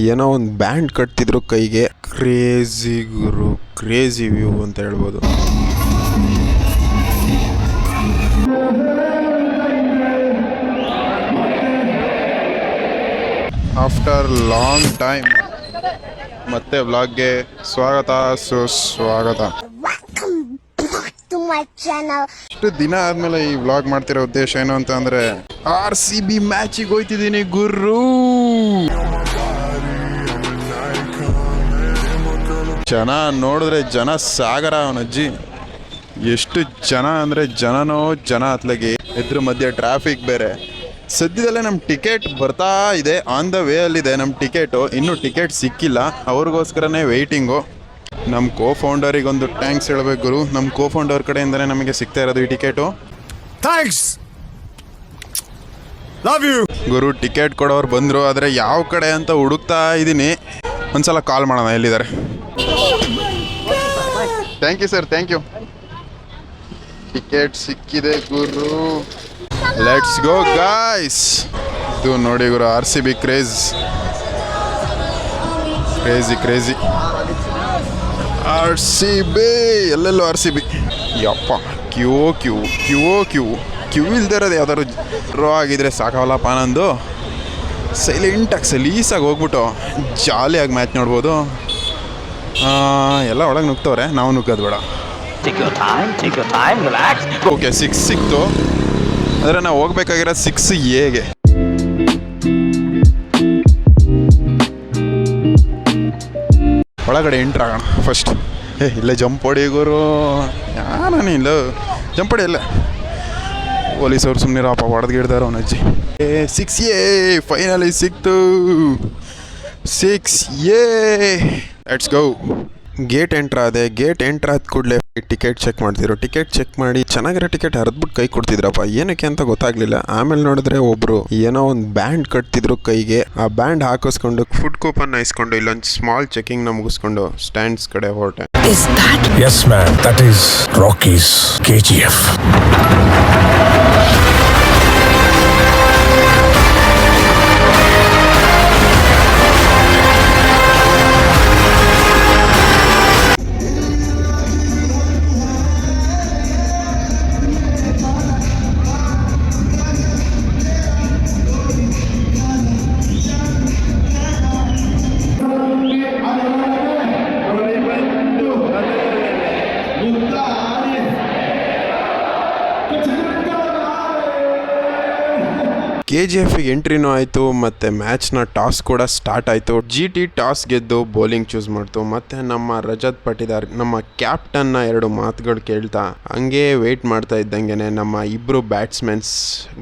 ಏನೋ ಒಂದು ಬ್ಯಾಂಡ್ ಕಟ್ತಿದ್ರು ಕೈಗೆ. ಕ್ರೇಜಿ ಗುರು ಕ್ರೇಜಿ ವ್ಯೂ ಅಂತ ಹೇಳ್ಬೋದು. ಆಫ್ಟರ್ ಲಾಂಗ್ ಟೈಮ್ ಮತ್ತೆ ವ್ಲಾಗ್ಗೆ ಸ್ವಾಗತ ಸುಸ್ವಾಗತ. ಸ್ವಾಗತ my channel. ಇಷ್ಟು ದಿನ ಆದ್ಮೇಲೆ ಈ ವ್ಲಾಗ್ ಮಾಡ್ತಿರೋ ಉದ್ದೇಶ ಏನು ಅಂತ ಅಂದ್ರೆ ಆರ್ ಸಿ ಬಿ ಮ್ಯಾಚಿಗೆ ಹೋಯ್ತಿದ್ದೀನಿ ಗುರು. ಜನ ನೋಡಿದ್ರೆ ಜನ ಸಾಗರ ಅವನಜ್ಜಿ ಎಷ್ಟು ಜನ ಅಂದರೆ ಜನನೋ ಜನ ಅತ್ಲಗಿ ಇದ್ರ ಮಧ್ಯೆ ಟ್ರಾಫಿಕ್ ಬೇರೆ. ಸದ್ಯದಲ್ಲೇ ನಮ್ಮ ಟಿಕೆಟ್ ಬರ್ತಾ ಇದೆ ಆನ್ ದ ವೇ ಅಲ್ಲಿದೆ ನಮ್ಮ ಟಿಕೆಟು ಇನ್ನೂ ಟಿಕೆಟ್ ಸಿಕ್ಕಿಲ್ಲ ಅವ್ರಿಗೋಸ್ಕರನೇ ವೆಯ್ಟಿಂಗು ನಮ್ಮ ಕೋ ಫೌಂಡರಿಗೆ ಒಂದು ಥ್ಯಾಂಕ್ಸ್ ಹೇಳಬೇಕು ಗುರು. ನಮ್ಮ ಕೋ ಫೌಂಡರ್ ಕಡೆಯಿಂದನೇ ನಮಗೆ ಸಿಗ್ತಾ ಇರೋದು ಈ ಟಿಕೆಟು ಥ್ಯಾಂಕ್ಸ್ ಲವ್ ಯು ಗುರು ಟಿಕೆಟ್ ಕೊಡೋರು ಬಂದರು ಆದರೆ ಯಾವ ಕಡೆ ಅಂತ ಹುಡುಕ್ತಾ ಇದ್ದೀನಿ ಒಂದ್ಸಲ ಕಾಲ್ ಮಾಡೋಣ ಎಲ್ಲಿದ್ದಾರೆ? Thank you sir thank you ticket ಸಿಕ್ಕಿದೆ, ಗುರು. ಲೆಟ್ಸ್ ಗೋ ಗಾಯ್ಸ್ ಇದು ನೋಡಿ, ಗುರು R C B craze crazy crazy R C B ಎಲ್ಲೆಲ್ಲೋ ಆರ್ ಸಿ ಬಿ ಯಪ್ಪ. Queue queue queue queue queue ಇಲ್ದೇ ಇರೋದು ಯಾವ್ದಾದ್ರು ರೋ ಆಗಿದ್ರೆ ಸಾಕಾವಲ್ಲಪ್ಪ ನಂದು. ಸೈಲೆಂಟಾಗಿ ಸಲೀಸಾಗಿ ಹೋಗ್ಬಿಟ್ಟು ಜಾಲಿಯಾಗಿ ಮ್ಯಾಚ್ ನೋಡ್ಬೋದು. ಎಲ್ಲ ಒಳಗೆ ನುಗ್ತವ್ರೆ ನಾವು ನುಗ್ಗೋದು ಬೇಡ. ಓಕೆ ಸಿಕ್ಸ್ ಸಿಕ್ತು. ಅಂದರೆ ನಾವು ಹೋಗ್ಬೇಕಾಗಿರೋ ಸಿಕ್ಸ್ ಎಗೆ ಒಳಗಡೆ ಎಂಟ್ರ್ ಆಗೋಣ ಫಸ್ಟ್ ಏ ಇಲ್ಲೇ ಜಂಪ್ ಹೊಡಿ ಗುರು. ಯಾರು ಇಲ್ಲ? ಜಂಪ್ ಹೊಡಿ ಇಲ್ಲ. ಪೊಲೀಸವ್ರು ಸುಮ್ಮನೆ ರಾಪ ಹೊಡೆದು ಗಿಡ್ದಾರ ಅವನ ಅಜ್ಜಿ. ಏ ಸಿಕ್ಸ್ ಎ ಫೈನಲಿ ಸಿಕ್ತು. Six A let's go gate entry ಆದೆ. ಗೇಟ್ ಎಂಟ್ರ್ ಆದ ಕೂಡಲೇ ಟಿಕೆಟ್ ಚೆಕ್ ಮಾಡ್ತಿದ್ರು. ಟಿಕೆಟ್ ಚೆಕ್ ಮಾಡಿ ಚೆನ್ನಾಗಿರೋ ಟಿಕೆಟ್ ಹರಿದ್ಬಿಟ್ಟು ಕೈ ಕೊಡ್ತಿದ್ರಪ್ಪ. ಏನಕ್ಕೆ ಅಂತ ಗೊತ್ತಾಗ್ಲಿಲ್ಲ. ಆಮೇಲೆ ನೋಡಿದ್ರೆ ಒಬ್ರು ಏನೋ ಒಂದು ಬ್ಯಾಂಡ್ ಕಟ್ತಿದ್ರು ಕೈಗೆ. ಆ ಬ್ಯಾಂಡ್ ಹಾಕಿಸ್ಕೊಂಡು ಫುಡ್ ಕೂಪನ್ ಇಸ್ಕೊಂಡು ಇಲ್ಲೊಂದು ಸ್ಮಾಲ್ ಚೆಕಿಂಗ್ನ ಮುಗಿಸ್ಕೊಂಡು ಸ್ಟ್ಯಾಂಡ್ಸ್ ಕಡೆ ಹೊರಟೆ. That man. Rocky's K G KGF. K G ಎಫ್ಗೆ ಎಂಟ್ರಿನೂ ಆಯಿತು, ಮತ್ತು ಮ್ಯಾಚ್ನ ಟಾಸ್ ಕೂಡ ಸ್ಟಾರ್ಟ್ ಆಯಿತು. ಜಿ ಟಿ ಟಾಸ್ ಗೆದ್ದು ಬೌಲಿಂಗ್ ಚೂಸ್ ಮಾಡ್ತು. ಮತ್ತು ನಮ್ಮ ರಜತ್ ಪಟಿದಾರ್ ನಮ್ಮ ಕ್ಯಾಪ್ಟನ್ನ ಎರಡು ಮಾತುಗಳು ಕೇಳ್ತಾ ಹಂಗೆ ವೆಯ್ಟ್ ಮಾಡ್ತಾ ಇದ್ದಂಗೆ ನಮ್ಮ ಇಬ್ಬರು ಬ್ಯಾಟ್ಸ್ಮನ್ಸ್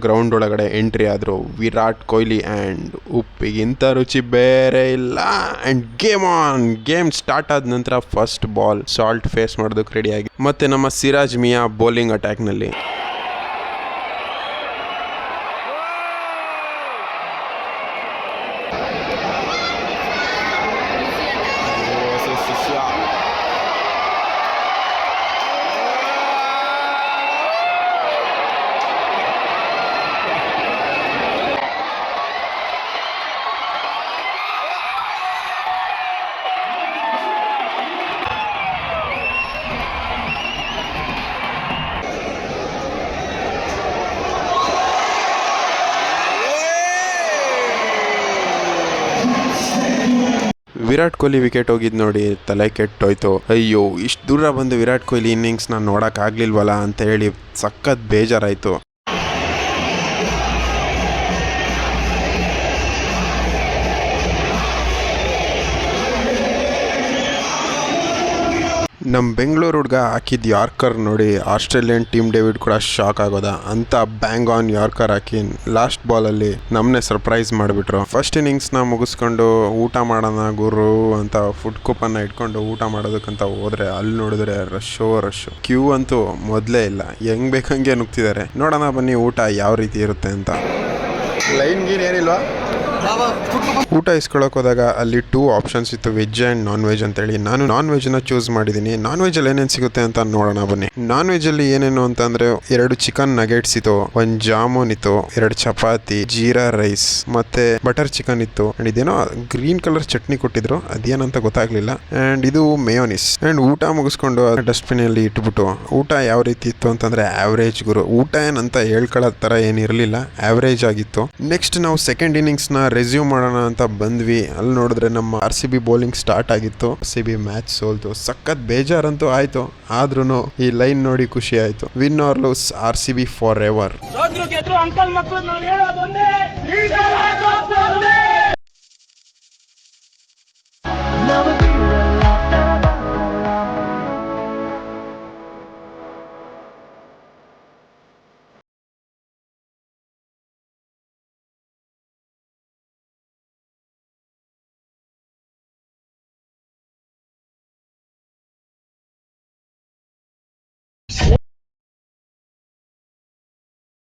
ಗ್ರೌಂಡ್ ಒಳಗಡೆ ಎಂಟ್ರಿ ಆದರು. ವಿರಾಟ್ ಕೊಹ್ಲಿ ಆ್ಯಂಡ್ ಉಪ್ಪಿಗಿಂತ ರುಚಿ ಬೇರೆ ಇಲ್ಲ. And game on! Game start ಆದ ನಂತರ ಫಸ್ಟ್ ಬಾಲ್ ಸಾಲ್ಟ್ ಫೇಸ್ ಮಾಡೋದಕ್ಕೆ ರೆಡಿಯಾಗಿ ಮತ್ತು ನಮ್ಮ ಸಿರಾಜ್ ಮಿಯಾ ಬೌಲಿಂಗ್ ಅಟ್ಯಾಕ್ನಲ್ಲಿ. ವಿರಾಟ್ ಕೊಹ್ಲಿ ವಿಕೆಟ್ ಹೋಗಿದ್ ನೋಡಿ ತಲೆ ಕೆಟ್ಟೋಯ್ತು. ಅಯ್ಯೋ, ಇಷ್ಟು ದೂರ ಬಂದು ವಿರಾಟ್ ಕೊಹ್ಲಿ ಇನ್ನಿಂಗ್ಸ್ ನಾನು ನೋಡಕ್ ಆಗ್ಲಿಲ್ವಲ್ಲ ಅಂತ ಹೇಳಿ ಸಖತ್ ಬೇಜಾರಾಯ್ತು. ನಮ್ಮ ಬೆಂಗಳೂರು ಹುಡುಗ ಹಾಕಿದ ಯಾರ್ಕರ್ ನೋಡಿ ಆಸ್ಟ್ರೇಲಿಯನ್ ಟೀಮ್ ಡೇವಿಡ್ ಕೂಡ ಶಾಕ್ ಆಗೋದ. ಅಂತ ಬ್ಯಾಂಗ್ ಆನ್ ಯಾರ್ಕರ್ ಹಾಕಿ ಲಾಸ್ಟ್ ಬಾಲಲ್ಲಿ ನಮ್ಮನ್ನೇ ಸರ್ಪ್ರೈಸ್ ಮಾಡಿಬಿಟ್ರು. ಫಸ್ಟ್ ಇನ್ನಿಂಗ್ಸ್ನ ಮುಗಿಸ್ಕೊಂಡು ಊಟ ಮಾಡೋಣ ಗುರು ಅಂತ ಫುಡ್ ಕೂಪನ್ನ ಇಟ್ಕೊಂಡು ಊಟ ಮಾಡೋದಕ್ಕಂತ ಹೋದ್ರೆ ಅಲ್ಲಿ ನೋಡಿದ್ರೆ ರಶ್ಶೋ ರಶ್ ಕ್ಯೂ ಅಂತೂ ಮೊದಲೇ ಇಲ್ಲ. ಹೆಂಗ್ ಬೇಕಂಗೆ ನುಗ್ತಿದ್ದಾರೆ. ನೋಡೋಣ ಬನ್ನಿ ಊಟ ಯಾವ ರೀತಿ ಇರುತ್ತೆ ಅಂತ. ಲೈನ್ ಗೀನ್ ಏನಿಲ್ವಾ? ಊಟ ಇಸ್ಕೊಳಕ್ ಹೋದಾಗ ಅಲ್ಲಿ ಟೂ ಆಪ್ಷನ್ಸ್ ಇತ್ತು ವೆಜ್ ಆ್ಯಂಡ್ ನಾನ್ ವೆಜ್ ಅಂತೇಳಿ. ನಾನು ನಾನ್ ವೆಜ್ನ ಚೂಸ್ ಮಾಡಿದ್ದೀನಿ ನಾನ್ ವೆಜ್ ಅಲ್ಲಿ ಏನೇನು ಸಿಗುತ್ತೆ ಅಂತ ನೋಡೋಣ ಬನ್ನಿ. ನಾನ್ ವೆಜ್ಜಲ್ಲಿ ಏನೇನು ಅಂತಂದ್ರೆ ಎರಡು ಚಿಕನ್ ನಗೆಟ್ಸ್ ಇತ್ತು, ಒಂದು ಜಾಮೂನ್ ಇತ್ತು, ಎರಡು ಚಪಾತಿ, ಜೀರಾ ರೈಸ್ ಮತ್ತೆ ಬಟರ್ ಚಿಕನ್ ಇತ್ತು. ಅಂಡ್ ಇದೇನೋ ಗ್ರೀನ್ ಕಲರ್ ಚಟ್ನಿ ಕೊಟ್ಟಿದ್ರು, ಅದೇನಂತ ಗೊತ್ತಾಗ್ಲಿಲ್ಲ. ಅಂಡ್ ಇದು ಮೇಯೋನಿಸ್ ಅಂಡ್ ಊಟ ಮುಗಿಸ್ಕೊಂಡು ಡಸ್ಟ್ಬಿನ್ ಅಲ್ಲಿ ಇಟ್ಬಿಟ್ಟು, ಊಟ ಯಾವ ರೀತಿ ಇತ್ತು ಅಂತಂದ್ರೆ ಆ್ಯಾವ್ರೇಜ್ ಗುರು. ಊಟ ಏನಂತ ಹೇಳ್ಕೊಳ್ಳೋ ತರ ಏನಿರಲಿಲ್ಲ ಆ್ಯಾವ್ರೇಜ್ ಆಗಿತ್ತು. ನೆಕ್ಸ್ಟ್ ನಾವು ಸೆಕೆಂಡ್ ಇನ್ನಿಂಗ್ಸ್ನ ರೆಸ್ಯೂಮ್ ಮಾಡೋಣ ಅಂತ ಬಂದ್ವಿ. ಅಲ್ಲಿ ನೋಡಿದ್ರೆ ನಮ್ಮ R C B bowling start ಆಗಿತ್ತು. ಆರ್ ಸಿ ಬಿ ಮ್ಯಾಚ್ ಸೋಲ್ತು. ಸಖತ್ ಬೇಜಾರಂತೂ ಆಯ್ತು. ಆದ್ರೂ ಈ ಲೈನ್ ನೋಡಿ ಖುಷಿ ಆಯ್ತು. Win or lose R C B forever ನಾವು